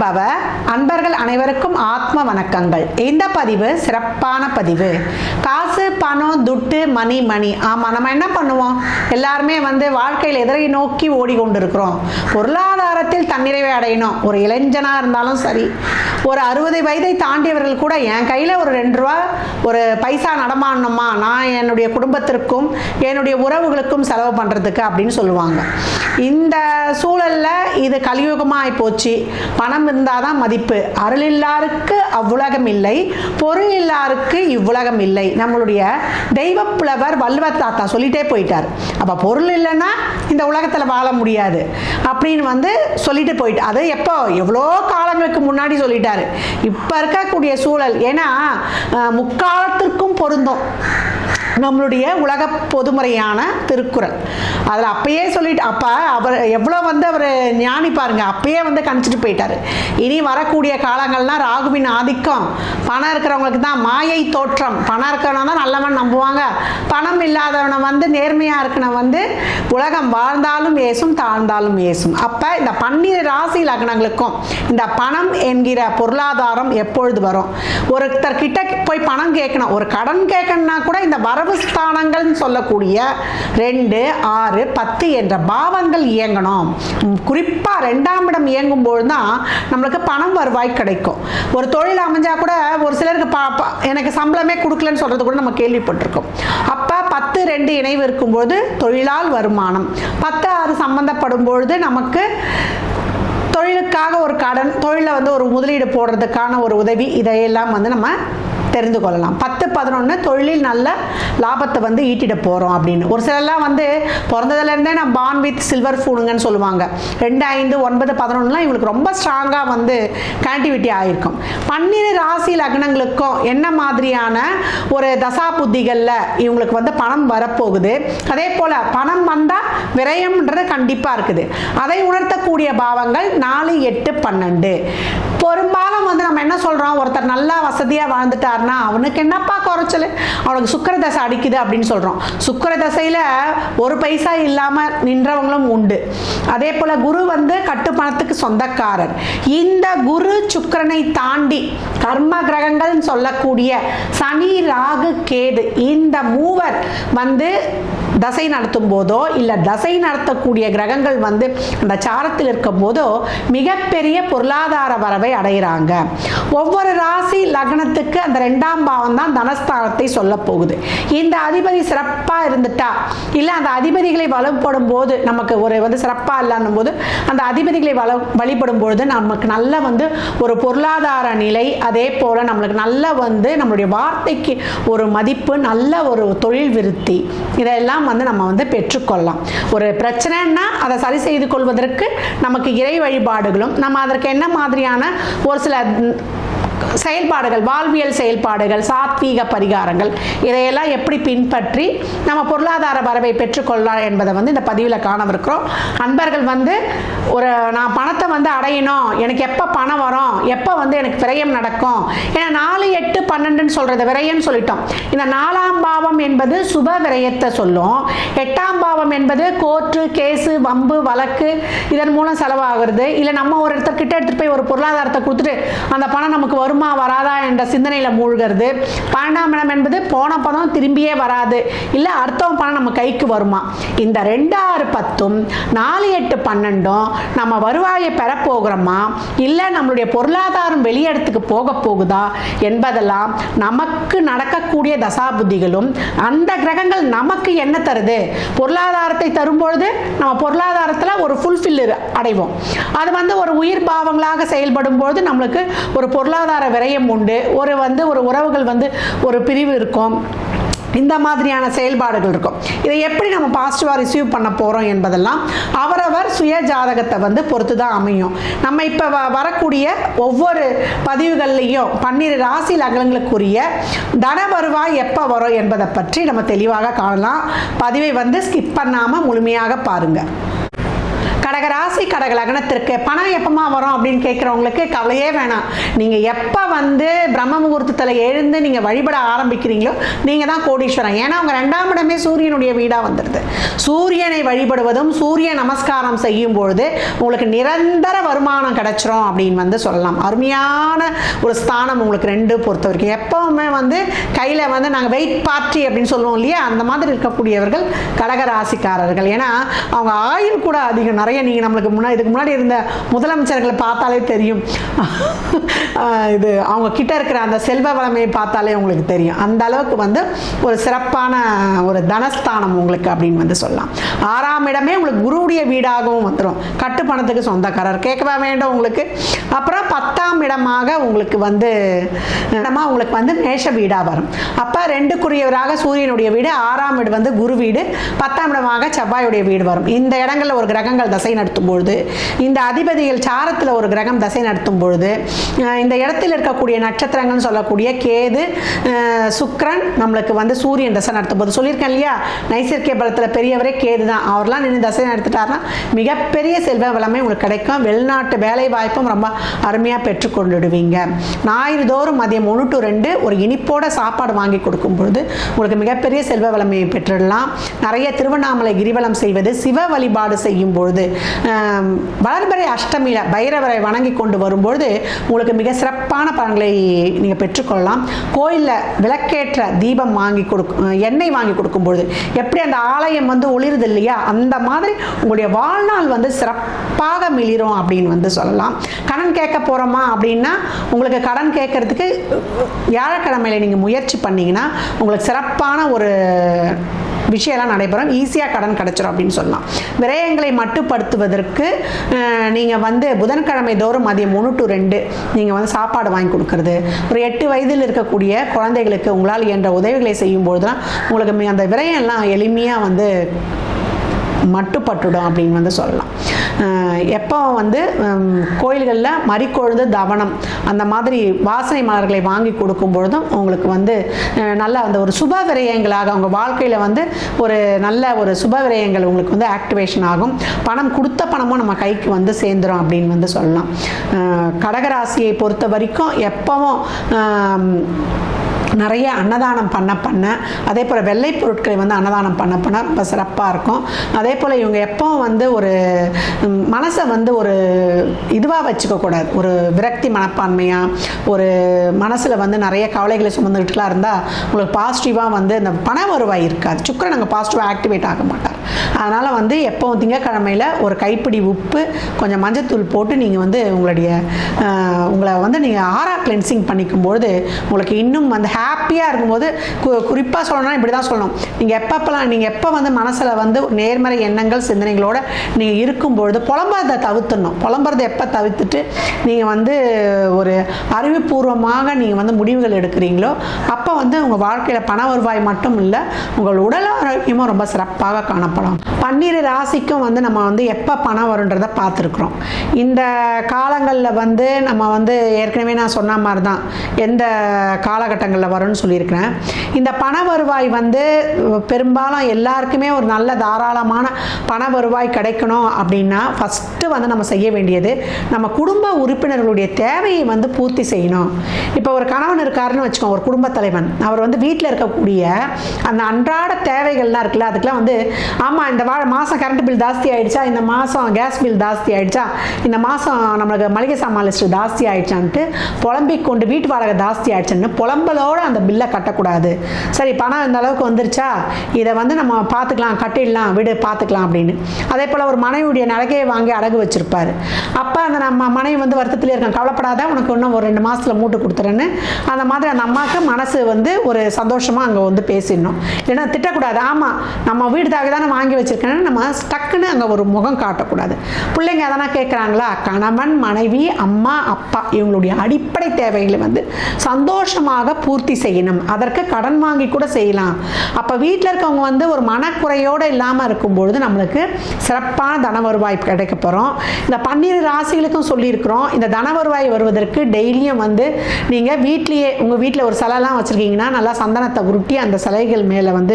பவ அன்பர்கள் அனைவருக்கும் ஆத்ம வணக்கங்கள். இந்த பதிவு சிறப்பான பதிவு. காசு பணம் துட்டு மணி மணி ஆமாம் நம்ம என்ன பண்ணுவோம்? எல்லாருமே வந்து வாழ்க்கையில் எதிரை நோக்கி ஓடிக்கொண்டிருக்கிறோம். பொருளாதாரத்தில் தன்னிறைவை அடையணும். ஒரு இளைஞனாக இருந்தாலும் சரி. ஒரு அறுபது வயதை தாண்டியவர்கள் கூட என் கையில் ஒரு ரெண்டு ரூபா ஒரு பைசா நடமாடணுமா? நான் என்னுடைய குடும்பத்திற்கும் என்னுடைய உறவுகளுக்கும் செலவு பண்ணுறதுக்கு அப்படின்னு சொல்லுவாங்க. இந்த சூழலில் இது கலியுகமாக போச்சு. பணம் இருந்தால் தான் மதிப்பு. அருள் இல்லாருக்கு அவ்வுலகம் இல்லை. பொருள் இல்லாருக்கு இவ்வுலகம் இல்லை. நம்மளுடைய தெய்வப்புலவர் வள்ளுவர் தாத்தா சொல்லிட்டே போயிட்டார். அப்போ பொருள் இல்லைன்னா இந்த உலகத்தில் வாழ முடியாது. அப்படின்னு வந்து சொல்லிட்டு போயிட்டு அது எப்போ? எவ்வளோ காலங்களுக்கு முன்னாடி சொல்லிட்டாரு. இப்போ இருக்கக்கூடிய சூழல் ஏன்னா அஹ், முக்காலத்திற்கும் பொருந்தும். நம்மளுடைய உலக பொதுமுறையான திருக்குறள். அதில் அப்பயே சொல்லிட்டு அப்போ அவர் எவ்வளோ வந்து அவர் ஞானி பாருங்க அப்பயே வந்து கணிச்சிட்டு போயிட்டார். இனி வரக்கூடிய காலங்கள்லாம் ராகுவின் ஆதிக்கம் பணம் இருக்கிறவங்களுக்கு தான் மாயை தோற்றம். பணம் இருக்கிறவன தான் நல்லவன் நம்புவாங்க. பணம் இல்லாதவனை வந்து நேர்மையாக இருக்கணும் வந்து உலகம் வாழ்ந்தாலும் ஏசும் தாழ்ந்தாலும் ஏசும். அப்போ இந்த பன்னிரு ராசி லக்னங்களுக்கும் இந்த பணம் என்கிற பொருளாதாரம் எப்பொழுது வரும்? ஒருத்தர் கிட்ட போய் பணம் கேட்கணும். ஒரு கடன் கேட்கணும்னா கூட இந்த வர ஸ்தானங்கள்னு சொல்லக்கூடிய ரெண்டு ஆறு பத்து என்ற பாவங்கள் இயங்கணும். குறிப்பாக ரெண்டாம் இடம் இயங்கும் பொழுது தான் நம்மளுக்கு பணம் வருவாய் கிடைக்கும். ஒரு தொழில் அமைஞ்சால் கூட ஒரு சிலருக்கு பா எனக்கு சம்பளமே கொடுக்கலன்னு சொல்கிறது கூட நம்ம கேள்விப்பட்டிருக்கோம். அப்போ பத்து ரெண்டு இணைவு இருக்கும்போது தொழிலால் வருமானம். பத்து ஆறு சம்பந்தப்படும் பொழுது நமக்கு தொழிலுக்காக ஒரு கடன் தொழிலில் வந்து ஒரு முதலீடு போடுறதுக்கான ஒரு உதவி இதையெல்லாம் வந்து நம்ம தெரிந்து கொள்ளலாம் பத்து பதினொன்று தொழிலில் நல்ல லாபத்தை வந்து ஈட்டிட போகிறோம் அப்படின்னு. ஒரு சிலர்லாம் வந்து பிறந்ததுலேருந்தே நான் பான் வித் சில்வர் ஃபூனுங்கன்னு சொல்லுவாங்க. ரெண்டு ஐந்து ஒன்பது பதினொன்றுலாம் இவங்களுக்கு ரொம்ப ஸ்ட்ராங்காக வந்து கனெக்டிவிட்டி ஆகிருக்கும் பன்னிரு ராசி லக்னங்களுக்கும் என்ன மாதிரியான ஒரு தசா புத்திகளில் இவங்களுக்கு வந்து பணம் வரப்போகுது? அதே போல் பணம் வந்தால் விரயம்ன்றது கண்டிப்பாக இருக்குது. அதை உணர்த்தக்கூடிய பாவங்கள் நாலு எட்டு பன்னெண்டு. பெரும்பாலும் வந்து நம்ம என்ன சொல்கிறோம் ஒருத்தர் நல்லா வசதியாக வாழ்ந்துட்டாருன்னா அவனுக்கு என்னப்பா குறைச்சல்? அவனுக்கு சுக்கர தசை அடிக்குது அப்படின்னு சொல்கிறோம் சுக்கிர தசையில் ஒரு பைசா இல்லாமல் நின்றவங்களும் உண்டு. அதே போல் குரு வந்து கட்டுப்பணத்துக்கு சொந்தக்காரர். இந்த குரு சுக்கரனை தாண்டி கர்ம கிரகங்கள்னு சொல்லக்கூடிய சனி ராகு கேது இந்த மூவர் வந்து தசை நடத்தும் போதோ இல்லை தசை நடத்தக்கூடிய கிரகங்கள் வந்து அந்த சாரத்தில் இருக்கும் போதோ மிகப்பெரிய பொருளாதார வரவை அடைகிறாங்க ஒவ்வொரு ராசி லக்னத்துக்கு அந்த ரெண்டாம் பாவம் தான் தனஸ்தானத்தை சொல்ல போகுது. இந்த அதிபதி சிறப்பாக இருந்துட்டா? இல்லை அந்த அதிபதிகளை வலுப்படும் போது நமக்கு ஒரு வந்து சிறப்பாக இல்லைன்னும் போது அந்த அதிபதிகளை வள வழிபடும் பொழுது நமக்கு நல்ல வந்து ஒரு பொருளாதார நிலை அதே போல் நம்மளுக்கு நல்ல வந்து நம்மளுடைய வார்த்தைக்கு ஒரு மதிப்பு நல்ல ஒரு தொழில் விருத்தி இதெல்லாம் வந்து நம்ம வந்து பெற்றுக்கொள்ளலாம். ஒரு பிரச்சனைன்னா அதை சரி செய்து கொள்வதற்கு நமக்கு இறை வழிபாடுகளும் நம்ம அதற்கு என்ன மாதிரியான ஒரு சில செயல்பாடுகள் வாழ்வியல் செயல்பாடுகள் சாத்வீக பரிகாரங்கள் இதையெல்லாம் எப்படி பின்பற்றி நம்ம பொருளாதார வரவை பெற்றுக்கொள்ளலாம் என்பதை வந்து இந்த பதிவில் காணவிருக்கிறோம். அன்பர்கள் வந்து ஒரு நான் பணத்தை வந்து அடையணும் எனக்கு எப்போ பணம் வரும் எப்போ வந்து எனக்கு விரயம் நடக்கும்? ஏன்னா நாலு எட்டு பன்னெண்டுன்னு சொல்கிறது விரயம்னு சொல்லிட்டோம். இந்த நாலாம் பாவம் என்பது சுப விரயத்தை சொல்லும். எட்டாம் பாவம் என்பது கோர்ட்டு கேஸு வம்பு வழக்கு இதன் மூலம் செலவாகிறது. இல்லை நம்ம ஒரு இடத்த கிட்ட எடுத்துகிட்டு போய் ஒரு பொருளாதாரத்தை கொடுத்துட்டு அந்த பணம் நமக்கு வருமா வராதா என்ற சிந்தனையில் மூழ்கிறது. பன்னெண்டாம் இடம் என்பது போன பதம் திரும்பியே வராது. இல்லை அடுத்தவன் பணம் நம்ம கைக்கு வருமா? இந்த ரெண்டு ஆறு பத்தும் நாலு எட்டு பன்னெண்டும் நம்ம வருவாயை பெறப்போகிறோமா இல்லை நம்மளுடைய பொருளாதாரம் வெளியிடத்துக்கு போக போகுதா? என்பதெல்லாம் நமக்கு நடக்கக்கூடிய தசாபுத்திகளும் அந்த கிரகங்கள் நமக்கு என்ன தருது? பொருளாதாரத்தை தரும்பொழுது நம்ம பொருளாதாரத்தில் ஒரு ஃபுல்ஃபில் அடைவோம். அது வந்து ஒரு உயிர் பாவங்களாக செயல்படும் பொழுது நம்மளுக்கு ஒரு பொருளாதார விரயம் உண்டு. ஒரு வந்து ஒரு உறவுகள் வந்து ஒரு பிரிவு இருக்கும். இந்த மாதிரியான செயல்பாடுகள் இருக்கும். இதை எப்படி நம்ம பாசிட்டிவாக ரிசீவ் பண்ண போகிறோம் என்பதெல்லாம் அவரவர் சுய ஜாதகத்தை வந்து பொறுத்து தான் அமையும். நம்ம இப்போ வ வரக்கூடிய ஒவ்வொரு பதிவுகள்லையும் பன்னிரு ராசி லக்னங்களுக்குரிய தன வருவாய் எப்போ வரும் என்பதை பற்றி நம்ம தெளிவாக காணலாம். பதிவை வந்து ஸ்கிப் பண்ணாமல் முழுமையாக பாருங்கள் கடக ராசி கடக லக்னத்திற்கு பணம் எப்பமா வரும் அப்படின்னு கேட்குறவங்களுக்கு கவலையே வேணாம். நீங்கள் எப்போ வந்து பிரம்ம முகூர்த்தத்தில் எழுந்து நீங்கள் வழிபட ஆரம்பிக்கிறீங்களோ நீங்கள் தான் கோடீஸ்வரன். ஏன்னா அவங்க ரெண்டாம் இடமே சூரியனுடைய வீடாக வந்துடுது. சூரியனை வழிபடுவதும் சூரிய நமஸ்காரம் செய்யும் பொழுது உங்களுக்கு நிரந்தர வருமானம் கிடைச்சிரும் அப்படின்னு வந்து சொல்லலாம். அருமையான ஒரு ஸ்தானம் உங்களுக்கு ரெண்டு பொறுத்த வரைக்கும். எப்பவுமே வந்து கையில் வந்து நாங்கள் வெயிட் பார்ட்டி அப்படின்னு சொல்லுவோம் இல்லையா? அந்த மாதிரி இருக்கக்கூடியவர்கள் கடகராசிக்காரர்கள். ஏன்னா அவங்க ஆயுள் கூட அதிகம். நிறைய நிறைய நீங்கள் நம்மளுக்கு முன்னாடி இதுக்கு முன்னாடி இருந்த முதலமைச்சர்களை பார்த்தாலே தெரியும். இது அவங்க கிட்ட இருக்கிற அந்த செல்வ வளமையை பார்த்தாலே உங்களுக்கு தெரியும். அந்த அளவுக்கு வந்து ஒரு சிறப்பான ஒரு தனஸ்தானம் உங்களுக்கு அப்படின்னு வந்து சொல்லலாம். ஆறாம் இடமே உங்களுக்கு குருவுடைய வீடாகவும் வந்துடும் கட்டு பணத்துக்கு சொந்தக்காரர். கேட்கவா வேண்டும் உங்களுக்கு? அப்புறம் பத்தாம் இடமாக உங்களுக்கு வந்து இடமா உங்களுக்கு வந்து மேஷ வீடாக வரும். அப்போ ரெண்டுக்குரியவராக சூரியனுடைய வீடு ஆறாம் வீடு வந்து குரு வீடு பத்தாம் இடமாக செவ்வாயுடைய வீடு வரும். இந்த இடங்களில் ஒரு கிரகங்கள் தசை தசை நடத்தும் பொழுது இந்த அதிபதிகள் சாரத்தில் ஒரு கிரகம் தசை நடத்தும் பொழுது இந்த இடத்தில் இருக்கக்கூடிய நட்சத்திரங்கள்னு சொல்லக்கூடிய கேது அஹ் சுக்கிரன் நம்மளுக்கு வந்து சூரியன் தசை நடத்தும் போது சொல்லியிருக்கேன் இல்லையா? நைசர்கிய பலத்தில் பெரியவரே கேது தான் அவர்லாம் நின்று தசை நடத்திட்டாருன்னா மிகப்பெரிய செல்வ வளமே உங்களுக்கு கிடைக்கும். வெளிநாட்டு வேலை வாய்ப்பும் ரொம்ப அருமையாக பெற்றுக்கொண்டுடுவீங்க. ஞாயிறு தோறும் மதியம் ஒன்று டு ரெண்டு ஒரு இனிப்போட சாப்பாடு வாங்கி கொடுக்கும் பொழுது உங்களுக்கு மிகப்பெரிய செல்வ வளமையை பெற்றுடலாம். நிறைய திருவண்ணாமலை கிரிவலம் செய்வது சிவ வழிபாடு செய்யும் பொழுது வளர்பிறை அஷ்டமியில் பைரவரை வணங்கி கொண்டு வரும்பொழுது உங்களுக்கு மிக சிறப்பான பலன்களை நீங்கள் பெற்றுக்கொள்ளலாம். கோயிலில் விளக்கேற்ற தீபம் வாங்கி கொடுக்கும் எண்ணெய் வாங்கி கொடுக்கும்பொழுது எப்படி அந்த ஆலயம் வந்து ஒளிருது இல்லையா? அந்த மாதிரி உங்களுடைய வாழ்நாள் வந்து சிறப்பாக மிளிரும் அப்படின்னு வந்து சொல்லலாம். கடன் கேட்க போகிறோமா அப்படின்னா உங்களுக்கு கடன் கேட்கறதுக்கு வியாழக்கிழமையில நீங்கள் முயற்சி பண்ணீங்கன்னா உங்களுக்கு சிறப்பான ஒரு விஷயம்லாம் நடைபெறும். ஈஸியாக கடன் கிடச்சிரும் அப்படின்னு சொல்லலாம். விரயங்களை மட்டுப்படுத்துவதற்கு நீங்கள் வந்து புதன்கிழமை தோறும் மதியம் ஒன்று டு ரெண்டு நீங்கள் வந்து சாப்பாடு வாங்கி கொடுக்கறது. ஒரு எட்டு வயதில் இருக்கக்கூடிய குழந்தைகளுக்கு உங்களால் என்ற உதவிகளை செய்யும் பொழுதுலாம் உங்களுக்கு அந்த விரயம்லாம் எளிமையாக வந்து மட்டுப்பட்டுடும் அப்படின்னு வந்து சொல்லலாம். எப்போ வந்து கோயில்களில் மறிக்கொழுந்து தவனம் அந்த மாதிரி வாசனை மலர்களை வாங்கி கொடுக்கும் பொழுதும் உங்களுக்கு வந்து நல்ல அந்த ஒரு சுப விரயங்களாக அவங்க வாழ்க்கையில் வந்து ஒரு நல்ல ஒரு சுப விரயங்கள் உங்களுக்கு வந்து ஆக்டிவேஷன் ஆகும். பணம் கொடுத்த பணமும் நம்ம கைக்கு வந்து சேர்ந்துரும் அப்படின்னு வந்து சொல்லலாம். கடகராசியை பொறுத்த வரைக்கும் எப்பவும் நிறைய அன்னதானம் பண்ண பண்ண அதே போல் வெள்ளை பொருட்களை வந்து அன்னதானம் பண்ண பண்ண ரொம்ப சிறப்பாக இருக்கும். அதே போல் இவங்க எப்பவும் வந்து ஒரு மனசை வந்து ஒரு இதுவாக வச்சுக்கக்கூடாது ஒரு விரக்தி மனப்பான்மையாக ஒரு மனசில் வந்து நிறைய கவலைகளை சுமந்துக்கிட்டுலாம் இருந்தால் உங்களுக்கு பாசிட்டிவாக வந்து இந்த பண வருவாய் இருக்காது. சுக்கரன் அங்கே பாசிட்டிவாக ஆக்டிவேட் ஆக மாட்டார். அதனால் வந்து எப்போவும் திங்கக்கிழமையில் ஒரு கைப்பிடி உப்பு கொஞ்சம் மஞ்சத்தூள் போட்டு நீங்கள் வந்து உங்களுடைய உங்களை வந்து நீங்கள் ஆரா கிளென்சிங் பண்ணிக்கும்பொழுது உங்களுக்கு இன்னும் வந்து ஹாப்பியாக இருக்கும்போது கு குறிப்பாக சொல்லணும்னா இப்படி தான் சொல்லணும். நீங்கள் எப்பப்பெல்லாம் நீங்கள் எப்போ வந்து மனசில் வந்து நேர்மறை எண்ணங்கள் சிந்தனைகளோடு நீங்கள் இருக்கும்பொழுது புலம்புறதை தவிர்த்துடணும். புலம்புறதை எப்போ தவிர்த்துட்டு நீங்கள் வந்து ஒரு அறிவுபூர்வமாக நீங்கள் வந்து முடிவுகள் எடுக்கிறீங்களோ அப்போ வந்து உங்கள் வாழ்க்கையில் பண வருவாய் மட்டும் இல்லை உங்கள் உடல் ஆரோக்கியமும் ரொம்ப சிறப்பாக காணப்படும். பன்னிரு ராசிக்கும் வந்து நம்ம வந்து எப்போ பணம் வருன்றதை பார்த்துருக்குறோம். இந்த காலங்களில் வந்து நம்ம வந்து ஏற்கனவே நான் சொன்ன மாதிரி தான் எந்த காலகட்டங்களில் வரும்னு சொல்லியிருக்கிறேன். இந்த பண வருவாய் வந்து பெரும்பாலும் எல்லாருக்குமே ஒரு நல்ல தாராளமான பண வருவாய் கிடைக்கணும் அப்படின்னா ஃபஸ்ட்டு வந்து நம்ம செய்ய வேண்டியது நம்ம குடும்ப உறுப்பினர்களுடைய தேவையை வந்து பூர்த்தி செய்யணும். இப்போ ஒரு கணவன் இருக்காருன்னு வச்சுக்கோங்க ஒரு குடும்பத் தலைவன். அவர் வந்து வீட்டில் இருக்கக்கூடிய அந்த அன்றாட தேவை தேவைகள்லாம் இருக்குல்ல அதுக்கெல்லாம் வந்து ஆமாம் இந்த வா மாதம் கரண்ட் பில் ஜாஸ்தி ஆயிடுச்சா இந்த மாதம் கேஸ் பில் ஜாஸ்தி ஆயிடுச்சா இந்த மாதம் நம்மளுக்கு மளிகை சாமான் லிஸ்ட்டு ஜாஸ்தி ஆயிடுச்சான்ட்டு புலம்பிக் கொண்டு வீட்டு வாடகை ஜாஸ்தி ஆயிடுச்சுன்னு புலம்பலோடு அந்த பில்லை கட்டக்கூடாது. சரி பணம் இந்த அளவுக்கு வந்துருச்சா இதை வந்து நம்ம பார்த்துக்கலாம் கட்டிடலாம் வீடு பார்த்துக்கலாம் அப்படின்னு. அதே போல் ஒரு மனைவியுடைய நகையை வாங்கி அடகு வச்சுருப்பார். அப்போ அந்த நம்ம மனைவி வந்து வருத்தத்திலே இருக்காங்க கவலைப்படாத உனக்கு இன்னும் ஒரு ரெண்டு மாதத்தில் மூட்டு கொடுத்துறேன்னு. அந்த மாதிரி அந்த அம்மாவுக்கு மனசு வந்து ஒரு சந்தோஷமாக அங்கே வந்து பேசிடணும். ஏன்னா திட்டக்கூடாது. ஆமாம் நம்ம வீடுதாக தானே வாங்கி வச்சிருக்கேன்னு நம்ம டக்குன்னு அங்கே ஒரு முகம் காட்டக்கூடாது. பிள்ளைங்க எதனா கேட்குறாங்களா கணவன் மனைவி அம்மா அப்பா இவங்களுடைய அடிப்படை தேவைகளை வந்து சந்தோஷமாக பூர்த்தி செய்யணும். அதற்கு கடன் வாங்கி கூட செய்யலாம். அப்போ வீட்டில் இருக்கவங்க வந்து ஒரு மனக்குறையோடு இல்லாமல் இருக்கும்பொழுது நம்மளுக்கு சிறப்பான தன வருவாய் கிடைக்க போகிறோம் இந்த பன்னிரு ராசிகளுக்கும் சொல்லியிருக்கிறோம். இந்த தன வருவாய் வருவதற்கு டெய்லியும் வந்து நீங்கள் வீட்லேயே உங்கள் வீட்டில் ஒரு சிலைலாம் வச்சுருக்கீங்கன்னா நல்லா சந்தனத்தை உருட்டி அந்த சிலைகள் மேலே வந்து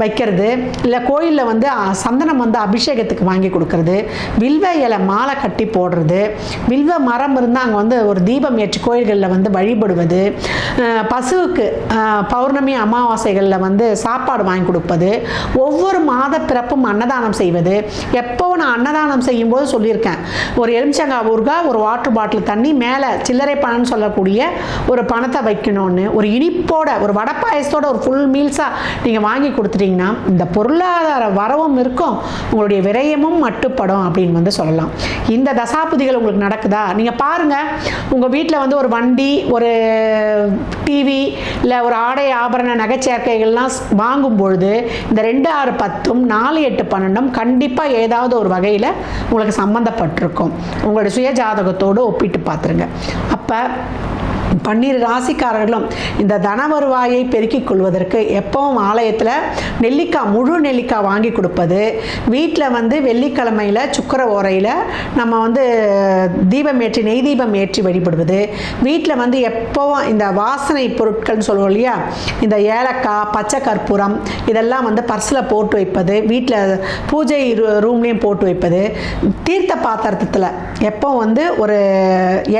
வைக்கிறது. இல்லை கோயிலில் வந்து சந்தனம் வந்து அபிஷேகத்துக்கு வாங்கி கொடுக்கறது. வில்வ இலை மாலை கட்டி போடுறது. வில்வ மரம் இருந்தால் அங்கே வந்து ஒரு தீபம் ஏற்றி கோயில்களில் வந்து வழிபடுவது. பசுவுக்கு பௌர்ணமி அமாவாசைகளில் வந்து சாப்பாடு வாங்கி கொடுப்பது. ஒவ்வொரு மாத பிறப்பும் அன்னதானம் செய்வது. எப்போ நான் அன்னதானம் செய்யும்போது சொல்லியிருக்கேன். ஒரு எலுமிச்சங்காய் ஊறுகாய் ஒரு வாட்டர் பாட்டில் தண்ணி மேலே சில்லறை பணம்னு சொல்லக்கூடிய ஒரு பணத்தை வைக்கணும்னு. ஒரு இனிப்போட ஒரு வடை பாயசத்தோட ஒரு ஃபுல் மீல்ஸாக நீங்கள் வாங்கி கொடுத்துட்டீங்கன்னா இந்த பொருளாதார வரவும் இருக்கும் உங்களுடைய விரயமும் மட்டுப்படும் அப்படின்னு வந்து சொல்லலாம். இந்த தசாபுதிகள் உங்களுக்கு நடக்குதா? நீங்கள் பாருங்கள் உங்கள் வீட்டில் வந்து ஒரு வண்டி ஒரு டிவி இல்லை ஒரு ஆடை ஆபரண நகைச்சேர்க்கைகள்லாம் வாங்கும் பொழுது இந்த ரெண்டு ஆறு பத்தும் நாலு எட்டு பன்னெண்டும் கண்டிப்பாக ஏதாவது ஒரு வகையில் உங்களுக்கு சம்மந்தப்பட்டிருக்கும் உங்களுடைய சுய ஜாதகத்தோடு ஒப்பிட்டு பார்த்துருங்க. அப்போ பன்னிரு ராசிக்காரர்களும் இந்த தன வருவாயை பெருக்கிக் கொள்வதற்கு எப்பவும் ஆலயத்தில் நெல்லிக்காய் முழு நெல்லிக்காய் வாங்கி கொடுப்பது. வீட்டில் வந்து வெள்ளிக்கிழமையில் சுக்கர ஓரையில் நம்ம வந்து தீபம் ஏற்றி நெய் தீபம் ஏற்றி வழிபடுவது. வீட்டில் வந்து எப்போவும் இந்த வாசனை பொருட்கள்னு சொல்லுவோம் இல்லையா? இந்த ஏலக்காய் பச்சை கற்பூரம் இதெல்லாம் வந்து பர்ஸில் போட்டு வைப்பது. வீட்டில் பூஜை ரூம்லேயும் போட்டு வைப்பது. தீர்த்த பாத்திரத்தில் எப்போ வந்து ஒரு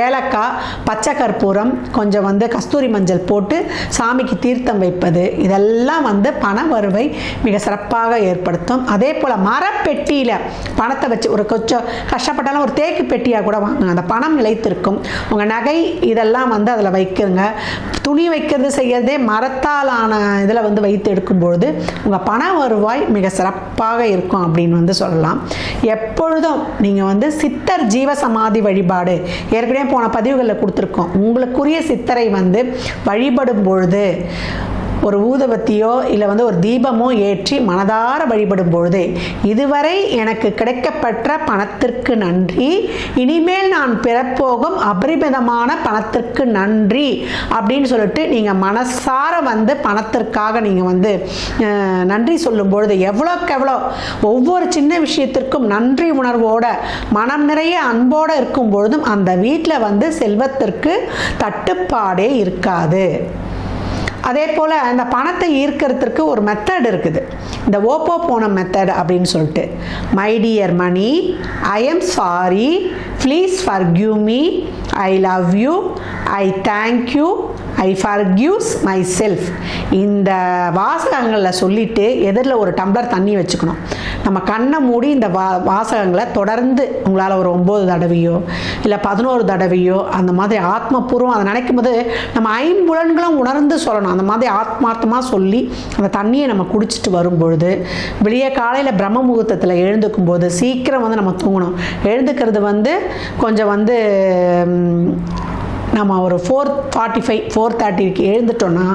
ஏலக்காய் பச்சை கற்பூரம் கொஞ்சம் வந்து கஸ்தூரி மஞ்சள் போட்டு சாமிக்கு தீர்த்தம் வைப்பது இதெல்லாம் வந்து பண வருவை மிக சிறப்பாக ஏற்படுத்தும். அதே போல் மரப்பெட்டியில் பணத்தை வச்சு ஒரு கொஞ்சம் கஷ்டப்பட்டாலும் ஒரு தேக்கு பெட்டியாக கூட வாங்குங்க. அந்த பணம் நிலைத்திருக்கும். உங்கள் நகை இதெல்லாம் வந்து அதில் வைக்குங்க. துணி வைக்கிறது செய்யறதே மரத்தாலான இதில் வந்து வைத்து எடுக்கும்பொழுது உங்கள் பண வருவாய் மிக சிறப்பாக இருக்கும் அப்படின்னு வந்து சொல்லலாம். எப்பொழுதும் நீங்கள் வந்து சித்தர் ஜீவசமாதி வழிபாடு ஏற்கனவே போன பதிவுகளில் கொடுத்துருக்கோம். உங்களுக்குரிய சித்தரை வந்து வழிபடும் பொழுது ஒரு ஊதுபத்தியோ இல்லை வந்து ஒரு தீபமோ ஏற்றி மனதார வழிபடும் பொழுது இதுவரை எனக்கு கிடைக்கப்பெற்ற பணத்திற்கு நன்றி. இனிமேல் நான் பிறப்போகும் அபரிமிதமான பணத்திற்கு நன்றி அப்படின்னு சொல்லிட்டு நீங்கள் மனசார வந்து பணத்திற்காக நீங்கள் வந்து நன்றி சொல்லும் பொழுது எவ்வளோக்கு எவ்வளோ ஒவ்வொரு சின்ன விஷயத்திற்கும் நன்றி உணர்வோட மனம் நிறைய அன்போடு இருக்கும் பொழுதும் அந்த வீட்டில் வந்து செல்வத்திற்கு தட்டுப்பாடே இருக்காது. அதே போல் அந்த பணத்தை ஈர்க்கிறதுக்கு ஒரு மெத்தட் இருக்குது. இந்த ஓப்போ போன மெத்தட் அப்படின்னு சொல்லிட்டு. My dear Mani I am sorry please forgive me I love you I thank you I forgive myself இந்த வாசகங்களில் சொல்லிட்டு எதிரில் ஒரு டம்ளர் தண்ணி வச்சுக்கணும். நம்ம கண்ணை மூடி இந்த வா வாசகங்களை தொடர்ந்து உங்களால் ஒரு ஒம்பது தடவையோ இல்லை பதினோரு தடவையோ அந்த மாதிரி ஆத்மபூர்வம் அதை நினைக்கும் போது நம்ம ஐம்புலன்களும் உணர்ந்து சொல்லணும். அந்த மாதிரி ஆத்மார்த்தமாக சொல்லி அந்த தண்ணியை நம்ம குடிச்சிட்டு வரும்பொழுது வெளியே காலையில் பிரம்ம முகூர்த்தத்தில் எழுந்துக்கும் போது சீக்கிரம் வந்து நம்ம தூங்கணும். எழுந்துக்கிறது வந்து கொஞ்சம் வந்து நம்ம ஒரு ஃபோர் ஃபார்ட்டி ஃபைவ் ஃபோர் தேர்ட்டிக்கு எழுந்துட்டோன்னா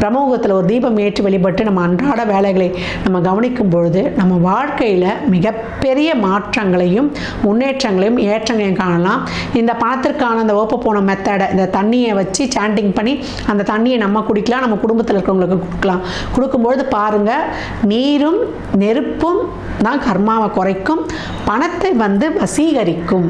பிரமுகத்தில் ஒரு தீபம் ஏற்றி வழிபட்டு நம்ம அன்றாட வேலைகளை நம்ம கவனிக்கும் பொழுது நம்ம வாழ்க்கையில் மிகப்பெரிய மாற்றங்களையும் முன்னேற்றங்களையும் ஏற்றங்களையும் காணலாம். இந்த பணத்திற்கான அந்த ஓப்ப போன மெத்தடை இந்த தண்ணியை வச்சு சாண்டிங் பண்ணி அந்த தண்ணியை நம்ம குடிக்கலாம் நம்ம குடும்பத்தில் இருக்கிறவங்களுக்கு கொடுக்கலாம். கொடுக்கும்பொழுது பாருங்கள் நீரும் நெருப்பும் தான் கர்மாவை குறைக்கும் பணத்தை வந்து வசீகரிக்கும்.